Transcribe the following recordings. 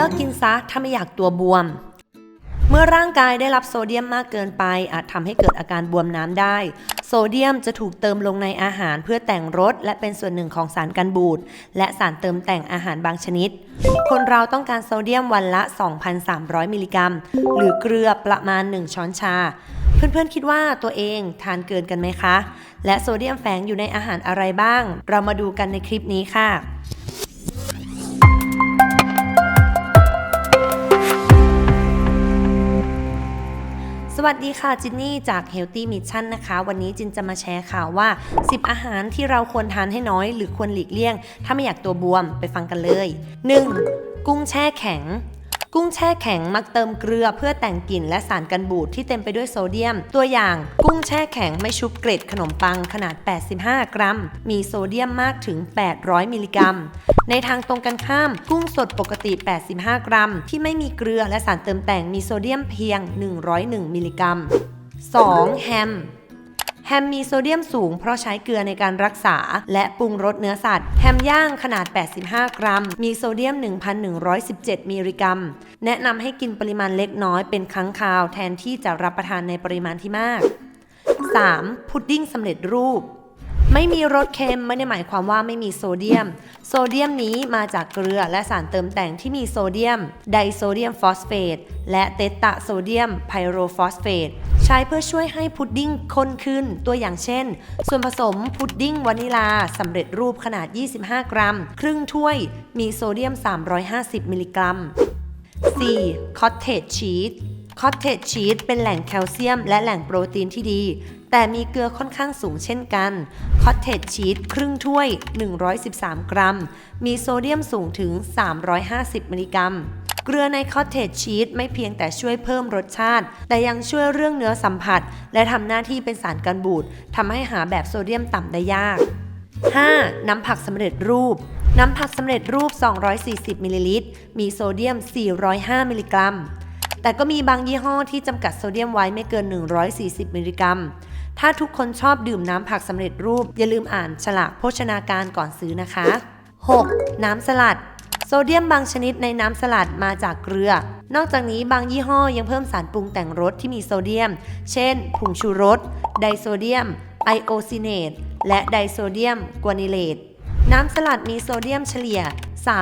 ลิกกินซะถ้าไม่อยากตัวบวม เมื่อร่างกายได้รับโซเดียมมากเกินไป อาจทำให้เกิดอาการบวมน้ำได้ โซเดียมจะถูกเติมลงในอาหารเพื่อแต่งรสและเป็นส่วนหนึ่งของสารกันบูดและสารเติมแต่งอาหารบางชนิด คนเราต้องการโซเดียมวันละ 2,300 มิลลิกรัม หรือเกลือประมาณ 1 ช้อนชาเพื่อนๆ คิดว่าตัวเองทานเกินกันไหมคะ และโซเดียมแฝงอยู่ในอาหารอะไรบ้าง เรามาดูกันในคลิปนี้ค่ะ วัสดีค่ะจินนี่จาก Healthy Mission นะคะ วันนี้จินจะมาแชร์ข่าวว่า 10 อาหารที่เราควรทานให้น้อย หรือควรหลีกเลี่ยง ถ้าไม่อยากตัวบวมไปฟังกันเลย 1. กุ้งแช่แข็ง กุ้งแช่แข็งมักเติมเกลือเพื่อแต่งกลิ่นและสารกันบูดที่เต็มไปด้วยโซเดียม ตัวอย่าง กุ้งแช่แข็งไม่ชุบเกล็ดขนมปังขนาด 85 กรัม มีโซเดียมมากถึง 800 มิลลิกรัม ในทางตรงกันข้าม กุ้งสดปกติ 85 กรัม ที่ไม่มีเกลือและสารเติมแต่งมีโซเดียมเพียง 101 มิลลิกรัม 2. แฮม แฮมมีโซเดียมสูงเพราะใช้เกลือในการรักษา และปรุงรสเนื้อสัตว์ แฮมย่างขนาด 85 กรัม มีโซเดียม 1,117 มิลลิกรัม แนะนำให้กินปริมาณเล็กน้อยเป็นครั้งคราวแทนที่จะรับประทานในปริมาณที่มาก 3. พุดดิ้งสำเร็จรูปไม่มีรสเค็มไม่ได้หมายความว่าไม่มีโซเดียม โซเดียมนี้มาจากเกลือและสารเติมแต่งที่มีโซเดียม ไดโซเดียมฟอสเฟตและเตตะโซเดียมไพโรฟอสเฟต ช้เพื่อช่วยให้พุดดิ้งข้นขึ้น ตัวอย่างเช่น ส่วนผสมพุดดิ้งวานิลาสำเร็จรูปขนาด 25 กรัม ครึ่งถ้วย มีโซเดียม 350 มิลลิกรัม 4. คอตเทจชีสคอตเทจชีสเป็นแหล่งแคลเซียม และแหล่งโปรตีนที่ดี แต่มีเกลือค่อนข้างสูงเช่นกันคอตเทจชีสครึ่งถ้วย 113 กรัม มีโซเดียมสูงถึง 350 มิลลิกรัม กลือในคอตเทจชีสไม่เพียงแต่ช่วยเพิ่มรสชาติ แต่ยังช่วยเรื่องเนื้อสัมผัส และทำหน้าที่เป็นสารกันบูดทำให้หาแบบโซเดียมต่ำได้ยาก 5. น้ำผักสำเร็จรูป น้ำผักสำเร็จรูป 240 มิลลิลิตร มีโซเดียม 405 มิลลิกรัม แต่ก็มีบางยี่ห้อที่จำกัดโซเดียมไว้ไม่เกิน 140 มิลลิกรัม ถ้าทุกคนชอบดื่มน้ำผักสำเร็จรูป อย่าลืมอ่านฉลากโภชนาการก่อนซื้อนะคะ 6. น้ำสลัด โซเดียมบางชนิดในน้ำสลัดมาจากเกลือ นอกจากนี้บางยี่ห้อยังเพิ่มสารปรุงแต่งรสที่มีโซเดียม เช่น ผงชูรส ไดโซเดียม ไอโอซิเนต และไดโซเดียมกวานิเลต น้ำสลัดมีโซเดียมเฉลี่ย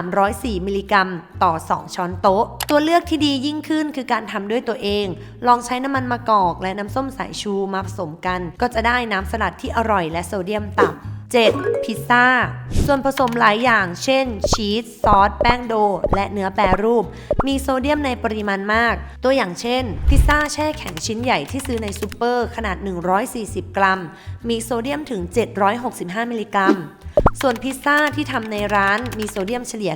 304 มิลลิกรัม ต่อ 2 ช้อนโต๊ะ ตัวเลือกที่ดียิ่งขึ้นคือการทำด้วยตัวเอง ลองใช้น้ำมันมะกอกและน้ำส้มสายชูมาผสมกัน ก็จะได้น้ำสลัดที่อร่อยและโซเดียมต่ำ 7. พิซซ่า ส่วนผสมหลายอย่าง เช่น ชีส ซอส แป้งโด และเนื้อแปรรูป มีโซเดียมในปริมาณมาก ตัวอย่างเช่น พิซซ่าแช่แข็งชิ้นใหญ่ที่ซื้อในซูเปอร์ ขนาด 140 กรัม มีโซเดียมถึง 765 มิลลิกรัม ส่วนพิซซ่าที่ทำในร้านมีโซเดียมเฉลี่ย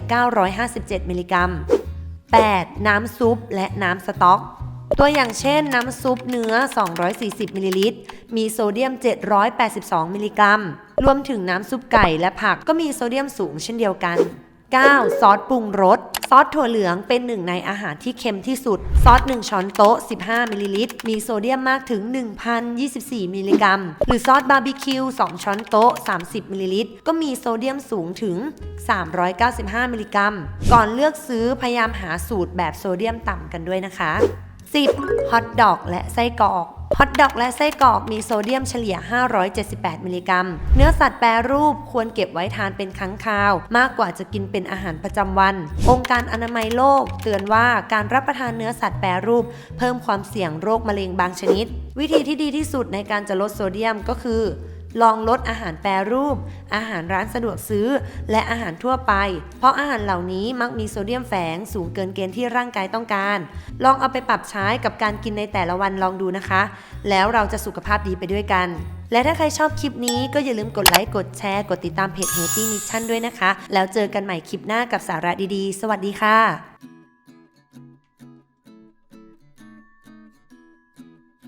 957 มิลลิกรัม 8. น้ำซุป และน้ำสต๊อกตัวอย่างเช่นน้ำซุปเนื้อ 240 มิลลิลิตร มีโซเดียม 782 มิลลิกรัม รวมถึงน้ำซุปไก่และผักก็มีโซเดียมสูงเช่นเดียวกัน 9. ซอสปรุงรส ซอสถั่วเหลืองเป็นหนึ่งในอาหารที่เค็มที่สุด ซอส 1 ช้อนโต๊ะ 15 มิลลิลิตร มีโซเดียมมากถึง 1,024 มิลลิกรัม หรือซอสบาร์บีคิว 2 ช้อนโต๊ะ 30 มิลลิลิตร ก็มีโซเดียมสูงถึง 395 มิลลิกรัม ก่อนเลือกซื้อพยายามหาสูตรแบบโซเดียมต่ำกันด้วยนะคะ 10. ฮอทดอกและไส้กรอกฮอทดอกและไส้กรอกมีโซเดียมเฉลี่ย 578 มิลลิกรัม เนื้อสัตว์แปรรูปควรเก็บไว้ทานเป็นครั้งคราว มากกว่าจะกินเป็นอาหารประจำวัน องค์การอนามัยโลก เตือนว่าการรับประทานเนื้อสัตว์แปรรูป เพิ่มความเสี่ยงโรคมะเร็งบางชนิด วิธีที่ดีที่สุดในการจะลดโซเดียมก็คือ ลองลดอาหารแปรรูป อาหารร้านสะดวกซื้อ และอาหารทั่วไป เพราะอาหารเหล่านี้มักมีโซเดียมแฝงสูงเกินเกณฑ์ที่ร่างกายต้องการ ลองเอาไปปรับใช้กับการกินในแต่ละวันลองดูนะคะ แล้วเราจะสุขภาพดีไปด้วยกัน และถ้าใครชอบคลิปนี้ก็อย่าลืมกดไลค์ กดแชร์ กดติดตามเพจ Healthy Mission ด้วยนะคะ แล้วเจอกันใหม่คลิปหน้ากับสาระดีๆ สวัสดีค่ะ